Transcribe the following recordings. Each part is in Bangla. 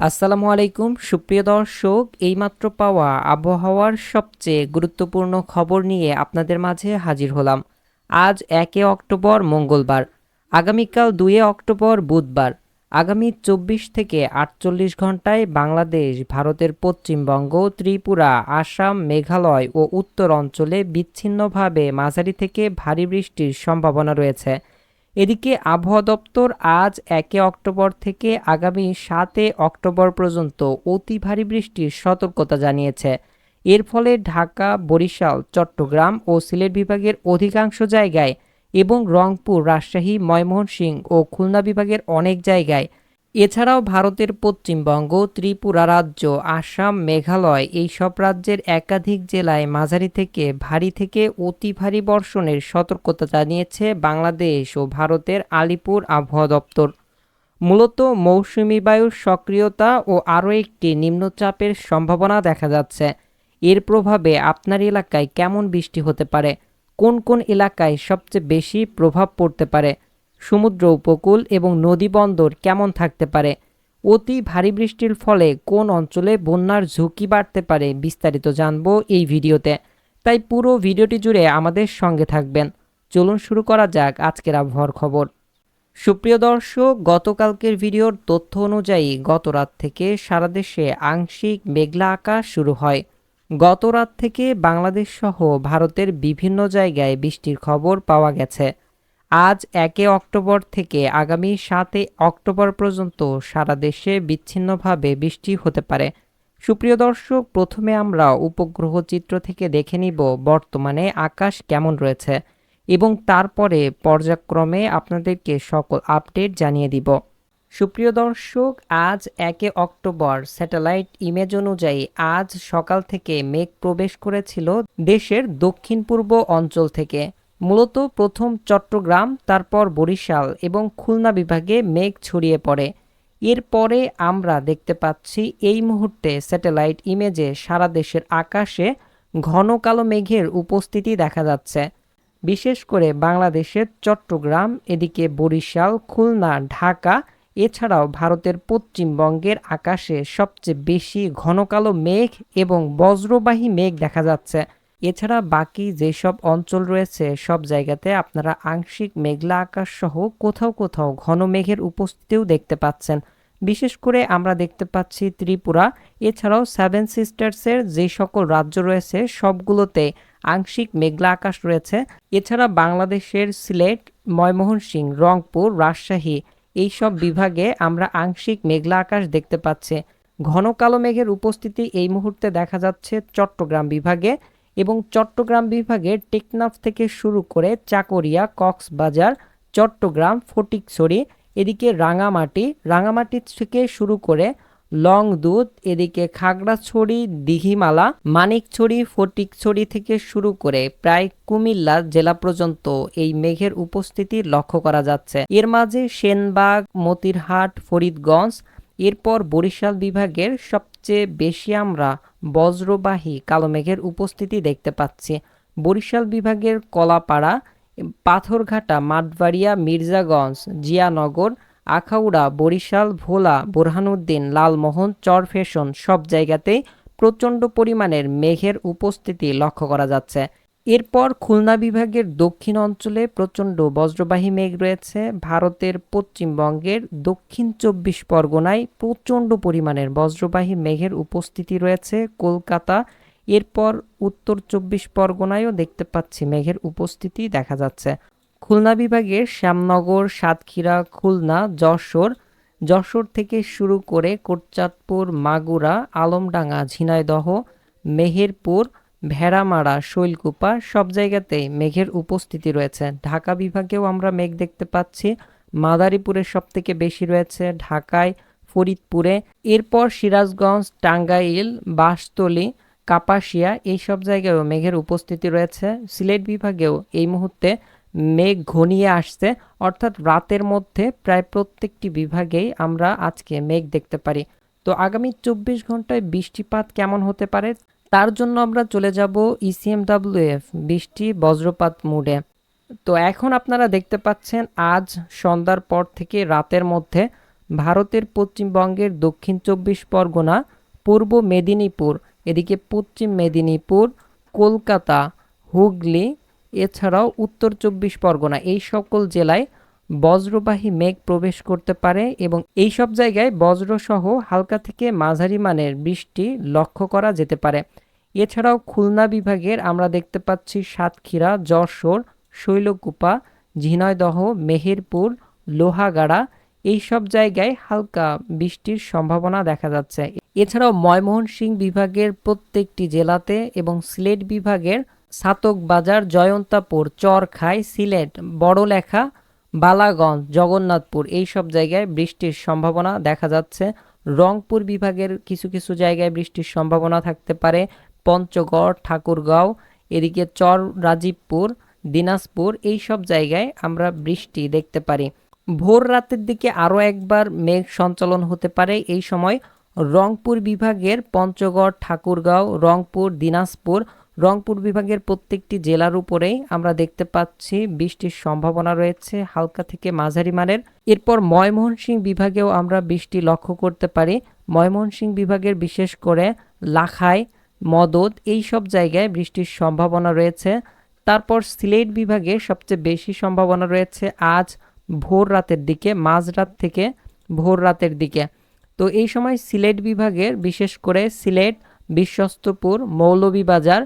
আসসালামু আলাইকুম, সুপ্রিয় দর্শক, এইমাত্র পাওয়া আবহাওয়ার সবচেয়ে গুরুত্বপূর্ণ খবর নিয়ে আপনাদের মাঝে হাজির হলাম। আজ একে অক্টোবর মঙ্গলবার, আগামীকাল দুয়ে অক্টোবর বুধবার। আগামী চব্বিশ থেকে আটচল্লিশ ঘন্টায় বাংলাদেশ, ভারতের পশ্চিমবঙ্গ, ত্রিপুরা, আসাম, মেঘালয় ও উত্তর অঞ্চলে বিচ্ছিন্নভাবে মাঝারি থেকে ভারী বৃষ্টির সম্ভাবনা রয়েছে। এদিকে আবহাওয়া দপ্তর আজ একে অক্টোবর থেকে আগামী সাতে অক্টোবর পর্যন্ত অতি ভারী বৃষ্টির সতর্কতা জানিয়েছে। এর ফলে ঢাকা, বরিশাল, চট্টগ্রাম ও সিলেট বিভাগের অধিকাংশ জায়গায় এবং রংপুর, রাজশাহী, ময়মনসিংহ ও খুলনা বিভাগের অনেক জায়গায় এছাড়াও ভারতের পশ্চিমবঙ্গ, ত্রিপুরা রাজ্য, আসাম, মেঘালয় এই সব রাজ্যের একাধিক জেলায় মাঝারি থেকে ভারী থেকে অতি ভারী বর্ষণের সতর্কতা জানিয়েছে বাংলাদেশ ও ভারতের আলিপুর আবহাওয়া দপ্তর। মূলত মৌসুমি বায়ুর সক্রিয়তা ও আরও একটি নিম্নচাপের সম্ভাবনা দেখা যাচ্ছে। এর প্রভাবে আপনার এলাকায় কেমন বৃষ্টি হতে পারে? কোন কোন এলাকায় সবচেয়ে বেশি প্রভাব পড়তে পারে? সমুদ্র উপকূল এবং নদী বন্দর কেমন থাকতে পারে? অতি ভারী বৃষ্টির ফলে কোন অঞ্চলে বন্যার ঝুঁকি বাড়তে পারে বিস্তারিত জানব এই ভিডিওতে। তাই পুরো ভিডিওটি জুড়ে আমাদের সঙ্গে থাকবেন। চলুন শুরু করা যাক আজকের আবহাওয়ার খবর। সুপ্রিয় দর্শক, গতকালকের ভিডিওর তথ্য অনুযায়ী গত রাত থেকে সারা দেশে আংশিক মেঘলা আকাশ শুরু হয়। গত রাত থেকে বাংলাদেশ সহ ভারতের বিভিন্ন জায়গায় বৃষ্টির খবর পাওয়া গেছে। আজ একে অক্টোবর থেকে আগামী সাতে অক্টোবর পর্যন্ত সারা দেশে বিচ্ছিন্নভাবে বৃষ্টি হতে পারে। সুপ্রিয় দর্শক, প্রথমে আমরা উপগ্রহ চিত্র থেকে দেখে নিব বর্তমানে আকাশ কেমন রয়েছে এবং তারপরে পর্যায়ক্রমে আপনাদেরকে সকল আপডেট জানিয়ে দিব। সুপ্রিয় দর্শক, আজ একে অক্টোবর, স্যাটেলাইট ইমেজ অনুযায়ী আজ সকাল থেকে মেঘ প্রবেশ করেছিল দেশের দক্ষিণ পূর্ব অঞ্চল থেকে। মূলত প্রথম চট্টগ্রাম, তারপর বরিশাল এবং খুলনা বিভাগে মেঘ ছড়িয়ে পড়ে। এরপরে আমরা দেখতে পাচ্ছি এই মুহূর্তে স্যাটেলাইট ইমেজে সারা দেশের আকাশে ঘন কালো মেঘের উপস্থিতি দেখা যাচ্ছে। বিশেষ করে বাংলাদেশের চট্টগ্রাম, এদিকে বরিশাল, খুলনা, ঢাকা, এছাড়াও ভারতের পশ্চিমবঙ্গের আকাশে সবচেয়ে বেশি ঘন কালো মেঘ এবং বজ্রবাহী মেঘ দেখা যাচ্ছে। এছাড়া বাকি যেসব অঞ্চল রয়েছে, সব জায়গাতে আপনারা আংশিক মেঘলা আকাশ সহ কোথাও কোথাও ঘন মেঘের উপস্থিতিও দেখতে পাচ্ছেন। বিশেষ করে আমরা দেখতে পাচ্ছি ত্রিপুরা, এছাড়াও সেভেন সিস্টার্সের যে সকল রাজ্য রয়েছে, সবগুলোতে আংশিক মেঘলা আকাশ রয়েছে। এছাড়া বাংলাদেশের সিলেট, ময়মনসিংহ, রংপুর, রাজশাহী এই সব বিভাগে আমরা আংশিক মেঘলা আকাশ দেখতে পাচ্ছি। ঘন কালো মেঘের উপস্থিতি এই মুহূর্তে দেখা যাচ্ছে চট্টগ্রাম বিভাগে। এবং চট্টগ্রাম বিভাগের টেকনাফ থেকে শুরু করে চাকরিয়া, কক্সবাজার, চট্টগ্রাম, ফটিকছড়ি, এদিকে রাঙামাটি রাঙামাটি থেকে শুরু করে লং দুধ এদিকে খাগড়াছড়ি, দিঘিমালা, মানিকছড়ি, ফটিকছড়ি থেকে শুরু করে প্রায় কুমিল্লা জেলা পর্যন্ত এই মেঘের উপস্থিতি লক্ষ্য করা যাচ্ছে। এর মাঝে সেনবাগ, মতিরহাট, ফরিদগঞ্জ, এরপর বরিশাল বিভাগের সবচেয়ে বেশি আমরা বজ্রবাহী কালো মেঘের উপস্থিতি দেখতে পাচ্ছি। বরিশাল বিভাগের কলাপাড়া, পাথরঘাটা, মাঠবাড়িয়া, মির্জাগঞ্জ, জিয়ানগর, আখাউড়া, বরিশাল, ভোলা, বোরহানুদ্দিন, লালমোহন চরফেশন সব জায়গাতেই প্রচণ্ড পরিমাণের মেঘের উপস্থিতি লক্ষ্য করা যাচ্ছে। এরপর খুলনা বিভাগের দক্ষিণ অঞ্চলে প্রচণ্ড বজ্রবাহী মেঘ রয়েছে। ভারতের পশ্চিমবঙ্গের দক্ষিণ চব্বিশ পরগনায় প্রচণ্ড পরিমাণের বজ্রবাহী মেঘের উপস্থিতি রয়েছে। কলকাতা, এরপর উত্তর চব্বিশ পরগনায়ও দেখতে পাচ্ছি মেঘের উপস্থিতি দেখা যাচ্ছে। খুলনা বিভাগের শ্যামনগর, সাতক্ষীরা, খুলনা, যশোর যশোর থেকে শুরু করে কোটচাঁদপুর, মাগুরা, আলমডাঙ্গা, ঝিনাইদহ, মেহেরপুর ভেড়ামারা শৈলকুপা সব জায়গাতেই মেঘের উপস্থিতি রয়েছে। ঢাকা বিভাগেও আমরা মেঘ দেখতে পাচ্ছি। মাদারীপুরের সব থেকে বেশি রয়েছে। ঢাকায়, ফরিদপুরে, এরপর সিরাজগঞ্জ, টাঙ্গাইল, বাঁশতলী, কাপাসিয়া এই সব জায়গায়ও মেঘের উপস্থিতি রয়েছে। সিলেট বিভাগেও এই মুহূর্তে মেঘ ঘনিয়ে আসছে। অর্থাৎ রাতের মধ্যে প্রায় প্রত্যেকটি বিভাগেই আমরা আজকে মেঘ দেখতে পারি। তো আগামী চব্বিশ ঘন্টায় বৃষ্টিপাত কেমন হতে পারে? তার জন্য আমরা চলে যাব ইসিএমডাব্লিউএফ বৃষ্টি, বজ্রপাত মুডে। তো এখন আপনারা দেখতে পাচ্ছেন, আজ সন্ধ্যার পর থেকে রাতের মধ্যে ভারতের পশ্চিমবঙ্গের দক্ষিণ চব্বিশ পরগনা, পূর্ব মেদিনীপুর, এদিকে পশ্চিম মেদিনীপুর, কলকাতা, হুগলি, এছাড়াও উত্তর চব্বিশ পরগনা, এই সকল জেলায় বজ্রবাহী মেঘ প্রবেশ করতে পারে এবং এই সব জায়গায় বজ্রসহ হালকা থেকে মাঝারি মানের বৃষ্টি লক্ষ্য করা যেতে পারে। এছাড়াও খুলনা বিভাগের আমরা দেখতে পাচ্ছি সাতক্ষীরা, যশোর, শৈলকুপা, ঝিনাইদহ, মেহেরপুর, লোহাগাড়া এই সব জায়গায় হালকা বৃষ্টির সম্ভাবনা দেখা যাচ্ছে। এছাড়াও ময়মনসিংহ বিভাগের প্রত্যেকটি জেলাতে এবং সিলেট বিভাগের সাতক বাজার, জয়ন্তাপুর, চরখাই, সিলেট, বড়লেখা, বালাগঞ্জ, জগন্নাথপুর এই সব জায়গায় বৃষ্টির সম্ভাবনা দেখা যাচ্ছে। রংপুর বিভাগের কিছু কিছু জায়গায় বৃষ্টির সম্ভাবনা থাকতে পারে। পঞ্চগড়, ঠাকুরগাঁও, এদিকে চর, রাজীবপুর, দিনাজপুর এই সব জায়গায় আমরা বৃষ্টি দেখতে পারি। ভোর রাতের দিকে আরও একবার মেঘ সঞ্চালন হতে পারে। এই সময় রংপুর বিভাগের পঞ্চগড়, ঠাকুরগাঁও, রংপুর, দিনাজপুর, রংপুর বিভাগের প্রত্যেকটি জেলার উপরেই আমরা দেখতে পাচ্ছি বৃষ্টির সম্ভাবনা রয়েছে হালকা থেকে মাঝারি মানের। এরপর ময়মনসিংহ বিভাগেও আমরা বৃষ্টি লক্ষ্য করতে পারি। ময়মনসিংহ বিভাগের বিশেষ করে লাখাই মদদ এই সব জায়গায় বৃষ্টির সম্ভাবনা রয়েছে। তারপর সিলেট বিভাগে সবচেয়ে বেশি সম্ভাবনা রয়েছে আজ ভোর রাতের দিকে, মাঝরাত থেকে ভোর রাতের দিকে। তো এই সময় সিলেট বিভাগের, বিশেষ করে সিলেট, বিশ্বস্তপুর, মৌলভীবাজার,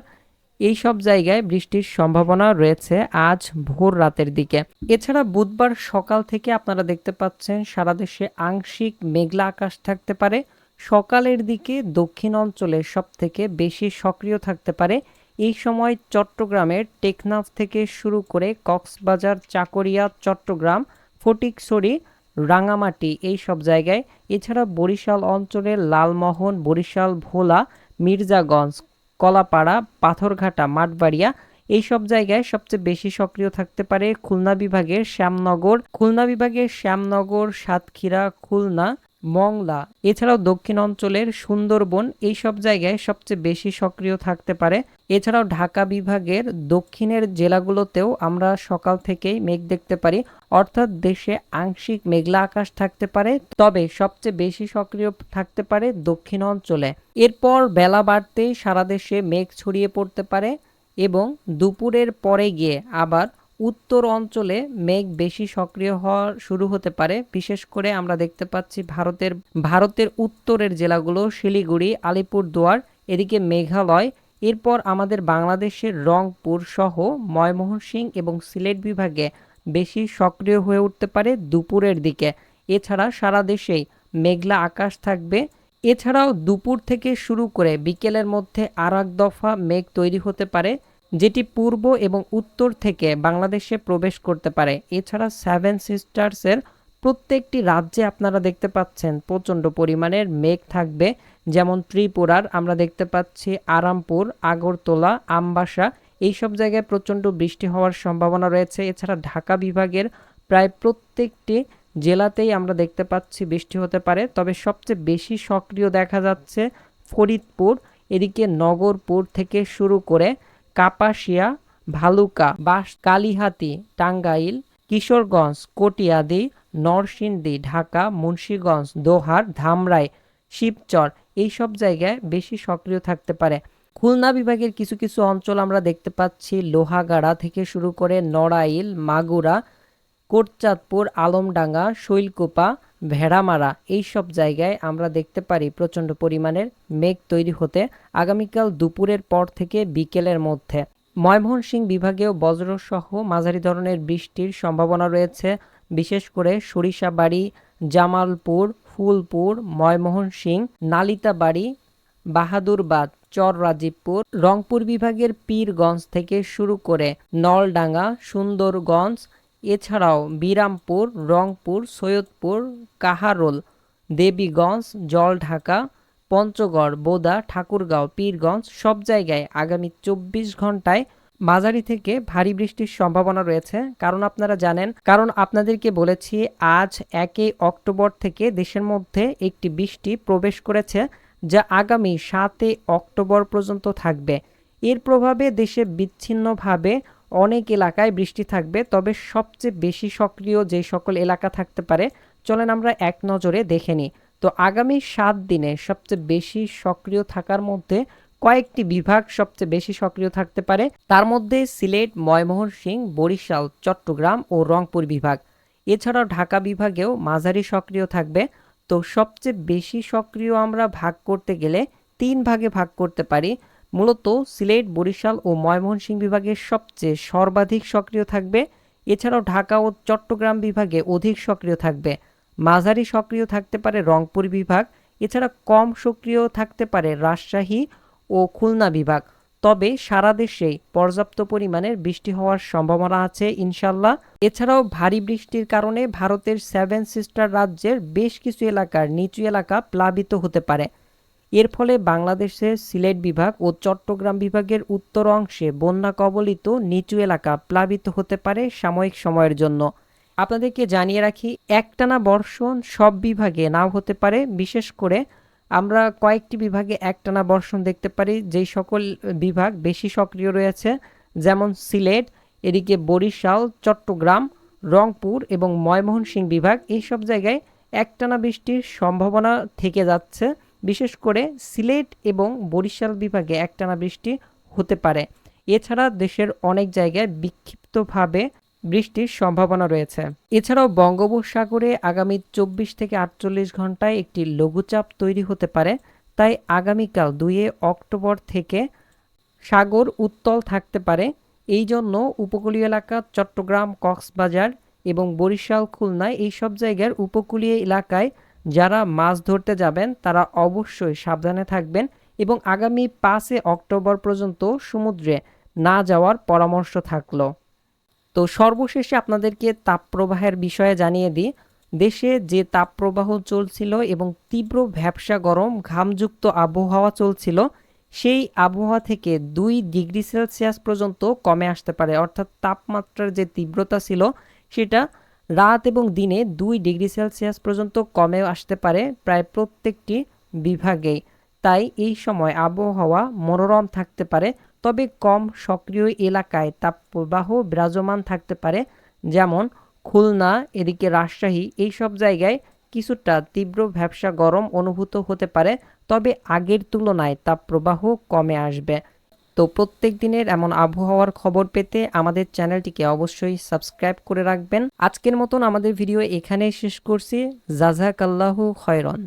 এই সব জায়গায় বৃষ্টির সম্ভাবনা রয়েছে আজ ভোর রাতের দিকে। এছাড়া বুধবার সকাল থেকে আপনারা দেখতে পাচ্ছেন সারা দেশে আংশিক মেঘলা আকাশ থাকতে পারে। সকালের দিকে দক্ষিণ অঞ্চলে সব থেকে বেশি সক্রিয় থাকতে পারে এই সময় চট্টগ্রামের টেকনাফ থেকে শুরু করে কক্সবাজার, চাকরিয়া, চট্টগ্রাম, ফটিকছড়ি রাঙামাটি এই সব জায়গায়। এছাড়া বরিশাল অঞ্চলের লালমোহন, বরিশাল, ভোলা, মির্জাগঞ্জ, কলাপাড়া, পাথরঘাটা, মাঠবাড়িয়া এই সব জায়গায় সবচেয়ে বেশি সক্রিয় থাকতে পারে খুলনা বিভাগের শ্যামনগর। খুলনা বিভাগের শ্যামনগর, সাতক্ষীরা, খুলনা মংলা। এছাড়াও দক্ষিণ অঞ্চলের সুন্দরবন এই সব জায়গায় সবচেয়ে বেশি সক্রিয় থাকতে পারে। এছাড়াও ঢাকা বিভাগের দক্ষিণের জেলাগুলোতেও আমরা সকাল থেকেই মেঘ দেখতে পারি। অর্থাৎ দেশে আংশিক মেঘলা আকাশ থাকতে পারে, তবে সবচেয়ে বেশি সক্রিয় থাকতে পারে দক্ষিণ অঞ্চলে। এরপর বেলা বাড়তেই সারা দেশে মেঘ ছড়িয়ে পড়তে পারে এবং দুপুরের পরে গিয়ে আবার উত্তর অঞ্চলে মেঘ বেশি সক্রিয় হওয়া শুরু হতে পারে। বিশেষ করে আমরা দেখতে পাচ্ছি ভারতের ভারতের উত্তরের জেলাগুলো শিলিগুড়ি, আলিপুরদুয়ার, এদিকে মেঘালয়। এরপর আমাদের বাংলাদেশের রংপুর সহ ময়মনসিংহ এবং সিলেট বিভাগে বেশি সক্রিয় হয়ে উঠতে পারে দুপুরের দিকে। এছাড়া সারা দেশেই মেঘলা আকাশ থাকবে। এছাড়াও দুপুর থেকে শুরু করে বিকেলের মধ্যে আর এক দফা মেঘ তৈরি হতে পারে। যেটি পূর্ব এবং উত্তর থেকে বাংলাদেশে প্রবেশ করতে পারে। এছাড়া সেভেন সিস্টার্সের প্রত্যেকটি রাজ্যে আপনারা দেখতে পাচ্ছেন প্রচণ্ড পরিমাণের মেঘ থাকবে। যেমন ত্রিপুরার আমরা দেখতে পাচ্ছি আরামপুর, আগরতলা, আমবাসা, এইসব জায়গায় প্রচণ্ড বৃষ্টি হওয়ার সম্ভাবনা রয়েছে। এছাড়া ঢাকা বিভাগের প্রায় প্রত্যেকটি জেলাতেই আমরা দেখতে পাচ্ছি বৃষ্টি হতে পারে। তবে সবচেয়ে বেশি সক্রিয় দেখা যাচ্ছে ফরিদপুর, এদিকে নগরপুর থেকে শুরু করে কাপাসিয়া, ভালুকা, বাস, কালিহাতি, টাঙ্গাইল, কিশোরগঞ্জ, কটিয়াদি, নরসিংদী, ঢাকা, মুন্সীগঞ্জ, দোহার, ধামরাই, শিবচর এইসব জায়গায় বেশি সক্রিয় থাকতে পারে। খুলনা বিভাগের কিছু কিছু অঞ্চল আমরা দেখতে পাচ্ছি। লোহাগাড়া থেকে শুরু করে নড়াইল, মাগুরা, কোটচাঁদপুর, আলমডাঙ্গা, শৈলকুপা ভেড়ামারা এই সব জায়গায় আমরা দেখতে পারি প্রচণ্ড পরিমাণের মেঘ তৈরি হতে আগামীকাল দুপুরের পর থেকে বিকেলের মধ্যে। ময়মনসিংহ বিভাগেও বজ্রসহ মাঝারি ধরনের বৃষ্টির সম্ভাবনা রয়েছে। বিশেষ করে সরিষাবাড়ি, জামালপুর, ফুলপুর, ময়মনসিংহ, নালিতাবাড়ি, বাহাদুরবাদ চর রাজীবপুর রংপুর বিভাগের পীরগঞ্জ থেকে শুরু করে নলডাঙ্গা, সুন্দরগঞ্জ এছাড়াও বিরামপুর, রংপুর, সৈয়দপুর, কাহারোল, দেবীগঞ্জ, জলঢাকা, পঞ্চগড়, বোদা, ঠাকুরগাঁও, পীরগঞ্জ সব জায়গায় আগামী চব্বিশ ঘন্টায় মাঝারি থেকে ভারী বৃষ্টির সম্ভাবনা রয়েছে। কারণ আপনারা জানেন, কারণ আপনাদেরকে বলেছি, আজ একই অক্টোবর থেকে দেশের মধ্যে একটি বৃষ্টি প্রবেশ করেছে, যা আগামী সাতই অক্টোবর পর্যন্ত থাকবে। এর প্রভাবে দেশে বিচ্ছিন্নভাবে অনেক এলাকায় বৃষ্টি থাকবে, তবে সবচেয়ে বেশি সক্রিয় যে সকল এলাকা থাকতে পারে, চলেন আমরা এক নজরে দেখে নিই। তো আগামী সাত দিনে সবচেয়ে বেশি সক্রিয় থাকার মধ্যে কয়েকটি বিভাগ সবচেয়ে বেশি সক্রিয় থাকতে পারে। তার মধ্যে সিলেট, ময়মনসিংহ, বরিশাল, চট্টগ্রাম ও রংপুর বিভাগ। এছাড়াও ঢাকা বিভাগেও মাঝারি সক্রিয় থাকবে। তো সবচেয়ে বেশি সক্রিয় আমরা ভাগ করতে গেলে তিন ভাগে ভাগ করতে পারি। মূলত সিলেট, বরিশাল ও ময়মনসিংহ বিভাগের সবচেয়ে সর্বাধিক সক্রিয় থাকবে। এছাড়াও ঢাকা ও চট্টগ্রাম বিভাগে অধিক সক্রিয় থাকবে। মাঝারি সক্রিয় থাকতে পারে রংপুর বিভাগ, এছাড়া কম সক্রিয় থাকতে পারে রাজশাহী ও খুলনা বিভাগ। তবে সারা দেশেই পর্যাপ্ত পরিমাণের বৃষ্টি হওয়ার সম্ভাবনা আছে ইনশাল্লাহ। এছাড়াও ভারী বৃষ্টির কারণে ভারতের সেভেন সিস্টার রাজ্যের বেশ কিছু এলাকার নিচু এলাকা প্লাবিত হতে পারে। এর ফলে বাংলাদেশের সিলেট বিভাগ ও চট্টগ্রাম বিভাগের উত্তর অংশে বন্যা কবলিত নিচু এলাকা প্লাবিত হতে পারে সাময়িক সময়ের জন্য। আপনাদেরকে জানিয়ে রাখি, একটানা বর্ষণ সব বিভাগে নাও হতে পারে। বিশেষ করে আমরা কয়েকটি বিভাগে একটানা বর্ষণ দেখতে পারি। যেই সকল বিভাগ বেশি সক্রিয় রয়েছে, যেমন সিলেট, এদিকে বরিশাল, চট্টগ্রাম, রংপুর এবং ময়মনসিংহ বিভাগ এই সব জায়গায় একটানা বৃষ্টির সম্ভাবনা থেকে যাচ্ছে। বিশেষ করে সিলেট এবং বরিশাল বিভাগে একটানা বৃষ্টি হতে পারে। এছাড়া দেশের অনেক জায়গায় বিক্ষিপ্তভাবে বৃষ্টির সম্ভাবনা রয়েছে। এছাড়াও বঙ্গোপসাগরে আগামী চব্বিশ থেকে আটচল্লিশ ঘন্টায় একটি লঘুচাপ তৈরি হতে পারে। তাই আগামীকাল দুইয়ে অক্টোবর থেকে সাগর উত্তল থাকতে পারে। এই জন্য উপকূলীয় এলাকা চট্টগ্রাম, কক্সবাজার এবং বরিশাল, খুলনায় এই সব জায়গার উপকূলীয় এলাকায় যারা মাছ ধরতে যাবেন, তারা অবশ্যই সাবধানে থাকবেন এবং আগামী পাঁচে অক্টোবর পর্যন্ত সমুদ্রে না যাওয়ার পরামর্শ থাকল। তো সর্বশেষে আপনাদেরকে তাপপ্রবাহের বিষয়ে জানিয়ে দিই। দেশে যে তাপপ্রবাহ চলছিল এবং তীব্র ভ্যাবসা গরম, ঘামযুক্ত আবহাওয়া চলছিল, সেই আবহাওয়া থেকে দুই ডিগ্রি সেলসিয়াস পর্যন্ত কমে আসতে পারে। অর্থাৎ তাপমাত্রার যে তীব্রতা ছিল, সেটা রাত এবং দিনে দুই ডিগ্রি সেলসিয়াস পর্যন্ত কমে আসতে পারে প্রায় প্রত্যেকটি বিভাগেই। তাই এই সময় আবহাওয়া মনোরম থাকতে পারে, তবে কম সক্রিয় এলাকায় তাপপ্রবাহ বিরাজমান থাকতে পারে, যেমন খুলনা, এদিকে রাজশাহী এই সব জায়গায় কিছুটা তীব্র ভ্যাবসা গরম অনুভূত হতে পারে, তবে আগের তুলনায় তাপপ্রবাহ কমে আসবে। তো প্রত্যেক দিনের এমন আবহাওয়ার খবর পেতে আমাদের চ্যানেলটিকে অবশ্যই সাবস্ক্রাইব করে রাখবেন। আজকের মতন আমাদের ভিডিও এখানেই শেষ করছি। জাজাকাল্লাহু খয়রন।